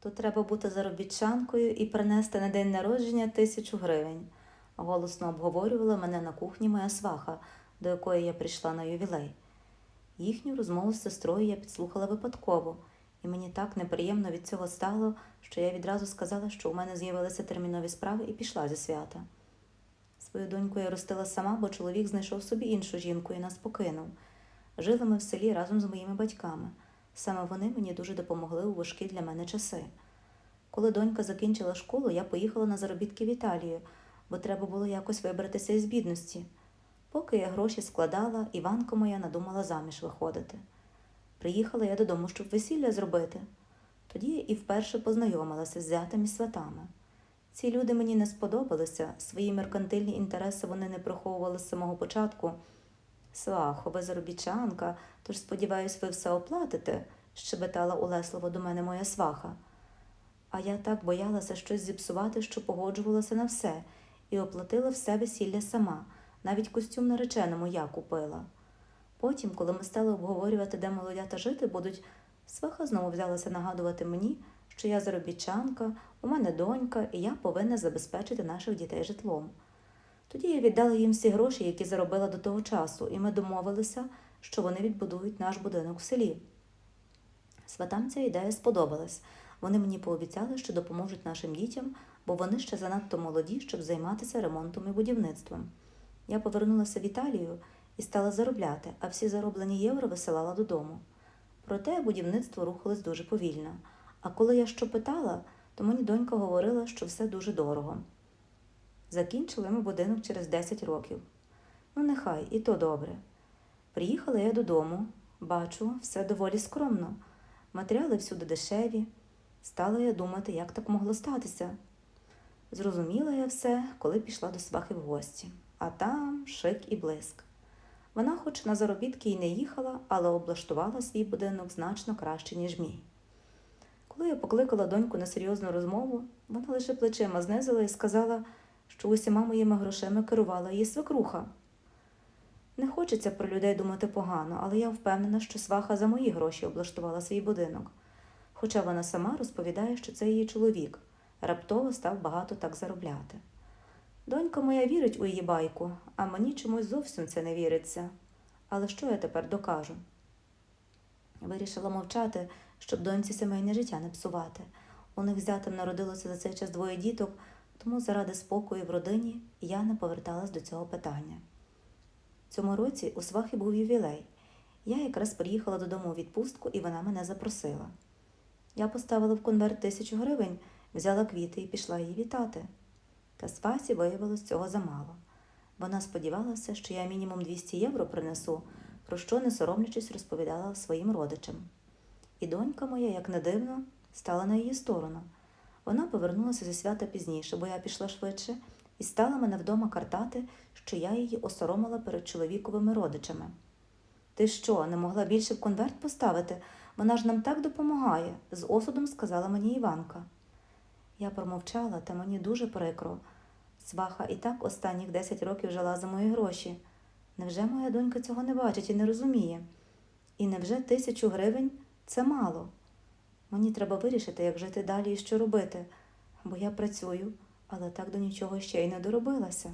То треба бути заробітчанкою і принести на день народження тисячу гривень. Голосно обговорювала мене на кухні моя сваха, до якої я прийшла на ювілей. Їхню розмову з сестрою я підслухала випадково, і мені так неприємно від цього стало, що я відразу сказала, що у мене з'явилися термінові справи і пішла зі свята. Свою доньку я ростила сама, бо чоловік знайшов собі іншу жінку і нас покинув. Жили ми в селі разом з моїми батьками. Саме вони мені дуже допомогли у важкі для мене часи. Коли донька закінчила школу, я поїхала на заробітки в Італію, бо треба було якось вибратися із бідності. Поки я гроші складала, Іванка моя надумала заміж виходити. Приїхала я додому, щоб весілля зробити. Тоді і вперше познайомилася з зятем і сватами. Ці люди мені не сподобалися, свої меркантильні інтереси вони не приховували з самого початку. Свахо, заробітчанка, тож сподіваюсь, ви все оплатите, щебетала улесливо до мене моя сваха. А я так боялася щось зіпсувати, що погоджувалася на все, і оплатила все весілля сама, навіть костюм нареченому я купила. Потім, коли ми стали обговорювати, де молодята жити будуть, сваха знову взялася нагадувати мені, що я заробітчанка, у мене донька, і я повинна забезпечити наших дітей житлом. Тоді я віддала їм всі гроші, які заробила до того часу, і ми домовилися, що вони відбудують наш будинок в селі. Сватам ця ідея сподобалась. Вони мені пообіцяли, що допоможуть нашим дітям, бо вони ще занадто молоді, щоб займатися ремонтом і будівництвом. Я повернулася в Італію і стала заробляти, а всі зароблені євро висилала додому. Проте будівництво рухалось дуже повільно. А коли я що питала, то мені донька говорила, що все дуже дорого. Закінчили ми будинок через 10 років. Ну, нехай, і то добре. Приїхала я додому, бачу, все доволі скромно. Матеріали всюди дешеві. Стала я думати, як так могло статися. Зрозуміла я все, коли пішла до свахи в гості, а там шик і блиск. Вона, хоч на заробітки й не їхала, але облаштувала свій будинок значно краще, ніж мій. Коли я покликала доньку на серйозну розмову, вона лише плечима знизила і сказала, що усіма моїми грошима керувала її свекруха. Не хочеться про людей думати погано, але я впевнена, що сваха за мої гроші облаштувала свій будинок. Хоча вона сама розповідає, що це її чоловік, раптово став багато так заробляти. Донька моя вірить у її байку, а мені чомусь зовсім це не віриться. Але що я тепер докажу? Вирішила мовчати, щоб доньці сімейне життя не псувати. У них зятем народилося за цей час двоє діток, тому заради спокою в родині я не поверталась до цього питання. Цьому році у свахи був ювілей. Я якраз приїхала додому у відпустку, і вона мене запросила. Я поставила в конверт тисячу гривень, взяла квіти і пішла її вітати. Та свасі виявилось цього замало. Вона сподівалася, що я мінімум 200 євро принесу, про що, не соромлячись, розповідала своїм родичам. І донька моя, як не дивно, стала на її сторону. Вона повернулася зі свята пізніше, бо я пішла швидше, і стала мене вдома картати, що я її осоромила перед чоловіковими родичами. Ти що, не могла більше в конверт поставити? Вона ж нам так допомагає, з осудом сказала мені Іванка. Я промовчала, та мені дуже прикро. Сваха і так останніх 10 років жила за мої гроші. Невже моя донька цього не бачить і не розуміє? І невже тисячу гривень це мало? Мені треба вирішити, як жити далі і що робити, бо я працюю, але так до нічого ще й не доробилася.